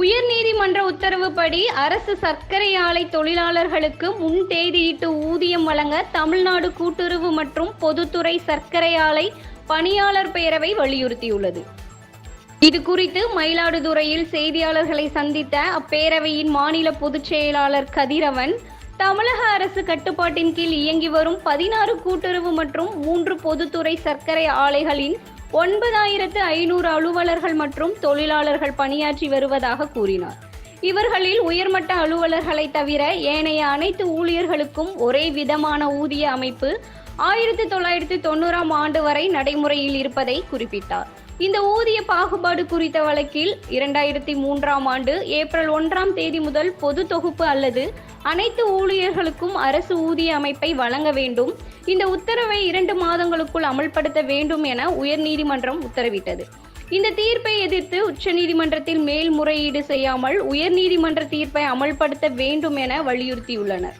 உயர்நீதிமன்ற உத்தரவுப்படி அரசு சர்க்கரை ஆலை தொழிலாளர்களுக்கு முன் தேதியிட்டு ஊதியம் வழங்க தமிழ்நாடு கூட்டுறவு மற்றும் பொதுத்துறை சர்க்கரை ஆலை பணியாளர் பேரவை வலியுறுத்தியுள்ளது. இது குறித்து மயிலாடுதுறையில் செய்தியாளர்களை சந்தித்த அப்பேரவையின் மாநில பொதுச் செயலாளர் கதிரவன் தமிழக அரசு கட்டுப்பாட்டின் கீழ் இயங்கி வரும் பதினாறு கூட்டுறவு மற்றும் மூன்று பொதுத்துறை சர்க்கரை ஆலைகளின் ஒன்பதாயிரத்து ஐநூறு அலுவலர்கள் மற்றும் தொழிலாளர்கள் பணியாற்றி வருவதாக கூறினார். இவர்களில் உயர்மட்ட அலுவலர்களை தவிர ஏனைய அனைத்து ஊழியர்களுக்கும் ஒரே விதமான ஊதிய அமைப்பு ஆயிரத்தி தொள்ளாயிரத்தி தொண்ணூறாம் ஆண்டு வரை நடைமுறையில் இருப்பதை குறிப்பிட்டார். இந்த ஊதிய பாகுபாடு குறித்த வழக்கில் இரண்டாயிரத்தி மூன்றாம் ஆண்டு ஏப்ரல் ஒன்றாம் தேதி முதல் பொது தொகுப்பு அல்லது அனைத்து ஊழியர்களுக்கும் அரசு ஊதிய அமைப்பை வழங்க வேண்டும். இந்த உத்தரவை இரண்டு மாதங்களுக்குள் அமல்படுத்த வேண்டும் என உயர்நீதிமன்றம் உத்தரவிட்டது. இந்த தீர்ப்பை எதிர்த்து உச்சநீதிமன்றத்தில் மேல்முறையீடு செய்யாமல் உயர்நீதிமன்ற தீர்ப்பை அமல்படுத்த வேண்டும் என வலியுறுத்தியுள்ளனர்.